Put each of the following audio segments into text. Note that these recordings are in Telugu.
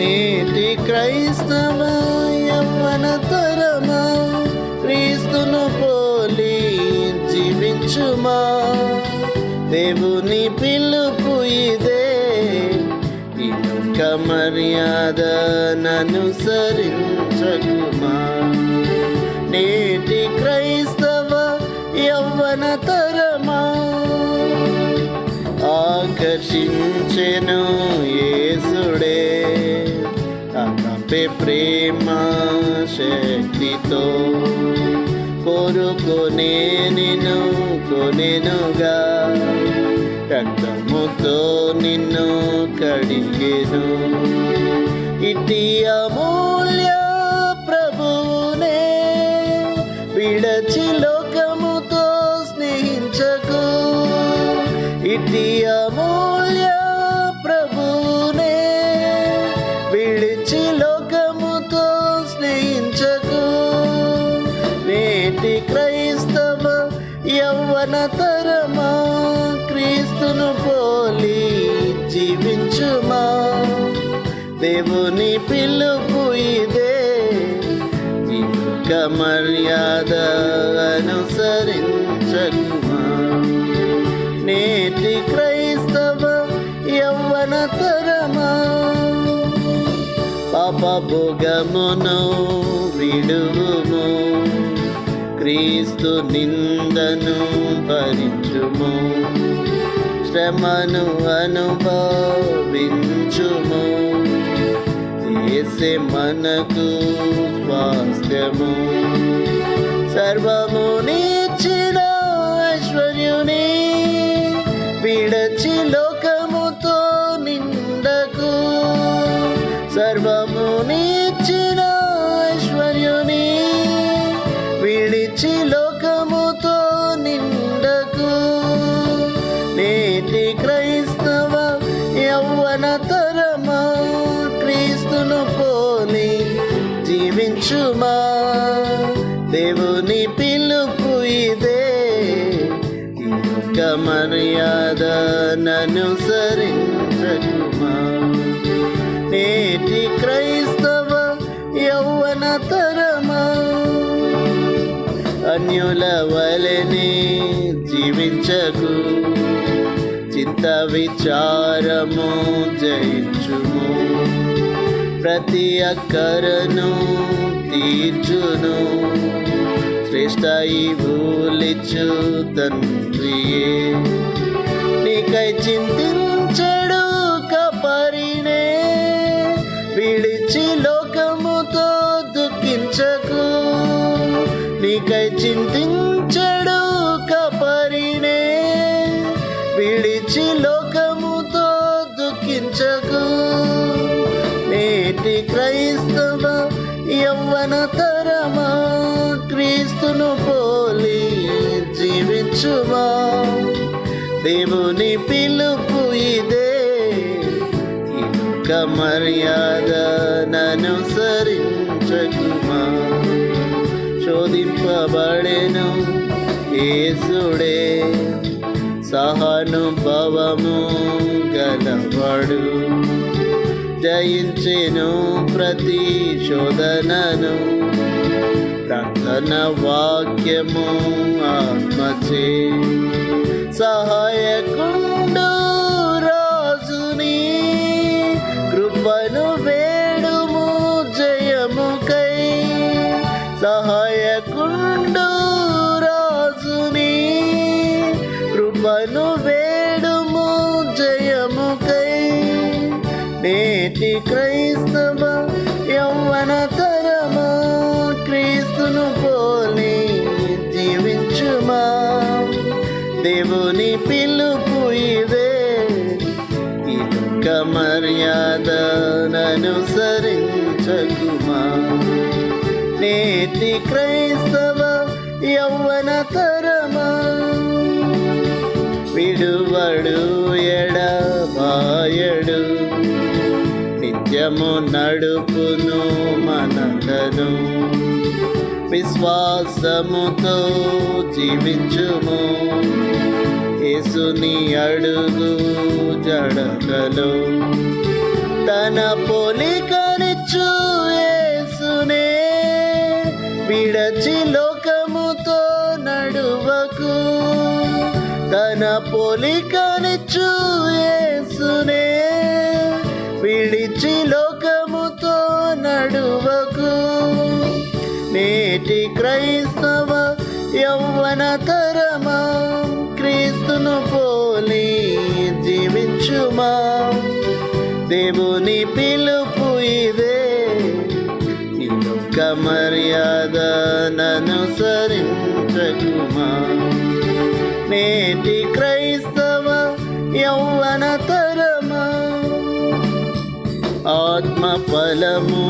నేటి క్రైస్తవ యవ్వన తరమా క్రీస్తును పోలి జీవించుమా దేవుని పిలుపు ఇదే ఇనుక మర్యాద ననుసరించకుమా నేటి క్రైస్తవ యవ్వన తరమా? ఆకర్షించెను ఏసుడే అతపే ప్రేమ శక్తితో కోరుకొనే నిన్ను కొనెనుగా రక్తముతో నిన్ను కడిగెను ఇటి అమూల్య ప్రభునే విడచి జీవించుమా? దేవుని పిలుపు ఇదే. ఇంక మర్యాద అనుసరించకుమా నేటి క్రైస్తవ యవ్వన తరమా? పాప భోగమును విడువుము. క్రీస్తు నిందను భరించుము. శ్రమను అనుభవించుము. చేసే మనకు స్వాస్థ్యము. సర్వము నీచిన ఐశ్వర్యుని విడచి లోకముతో నిండకు. సర్వము జీవించుమా దేవుని పిలుపు ఇదే. ఇంక మర్యాద ననుసరించకుమా నేటి క్రైస్తవ యౌవన తరమా. అన్యుల వలెనే జీవించకు. చింత విచారము జయించుము. ప్రతి అక్కరను తీర్చును. శ్రేష్టాయి ఈవులిచ్చు తండ్రియే. నీకై చింతించడు కపరినే. విడిచి లోకముతో దుఃఖించకు. నీకై చింతించడు కపరినే. విడిచి లోకముతో దుఃఖించకు. యవ్వన తరమా క్రీస్తును పోలి జీవించుమా. దేవుని పిలుపు ఇదే ఇక మర్యాద నను ననుసరించకుమా శోధింపబడెను ఏసుడే సహానుభవము గలవాడు. జయించెను ప్రతి శోధనను ప్రార్థన వాక్యము ఆత్మచే సహాయకుండు. నేటి క్రైస్తవ యౌవన తరమా క్రీస్తును పోలి జీవించుమా? దేవుని పిలుపు ఇదే ఇక మర్యాదననుసరించకుమా నేటి క్రైస్తవ యౌవన తరమా విడువడు నిత్యము నడుపును మనలను విశ్వాసముతో జీవించుము. యేసుని అడుగు జడకలు తన పోలికనిచ్చు యేసునే. విడచి లోకముతో నడువకు. తన పోలికనిచ్చు క్రైస్తవ యౌవన తరమా క్రీస్తును పోలి జీవించుమా? దేవుని పిలుపు ఇదే. ఈ లోక మర్యాద ననుసరించకుమా నేటి క్రైస్తవ యౌవన తరమా ఆత్మ ఫలము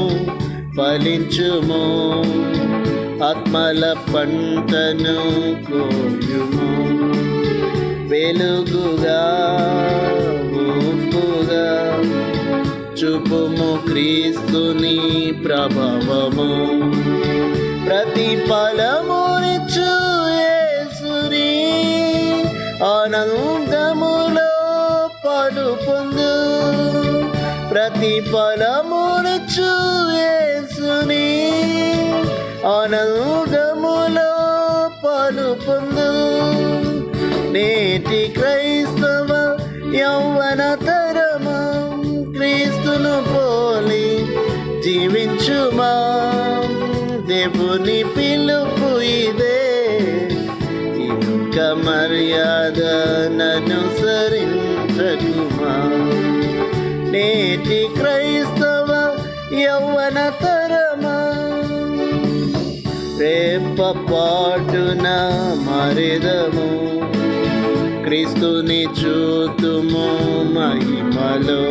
ఫలించుము. ఆత్మల పంటను కోయుము వెలుగుగా ఊపుగా చూపుము క్రీస్తుని ప్రభావము. ప్రతిఫలము ఫలమునిచ్చు యేసుని ఆనందములో పాలు పొందు ప్రతిఫలము ఫలమునిచ్చు ఆనందములో పాలు పొందు నేటి క్రైస్తవ యౌవన తరము క్రీస్తును పోలి జీవించుమా? దేవుని పిలుపు ఇదే. ఇంక మర్యాద ననుసరించకుమా నేటి క్రైస్తవ యౌవన తరము రేప మరిదము? క్రీస్తుని చూతుము మహిమలో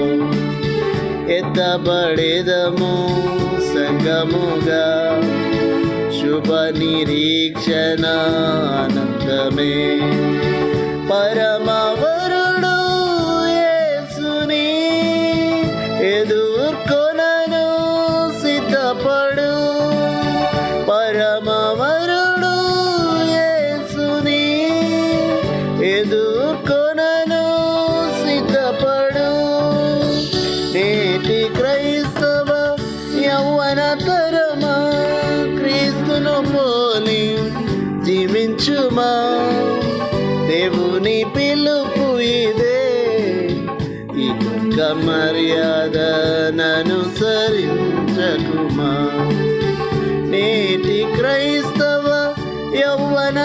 ఎత్తబడేదము సంగముగా. శుభ నిరీక్షణ అనంతమే. పరమా ఇక మర్యాద నేటి క్రైస్తవ యౌవన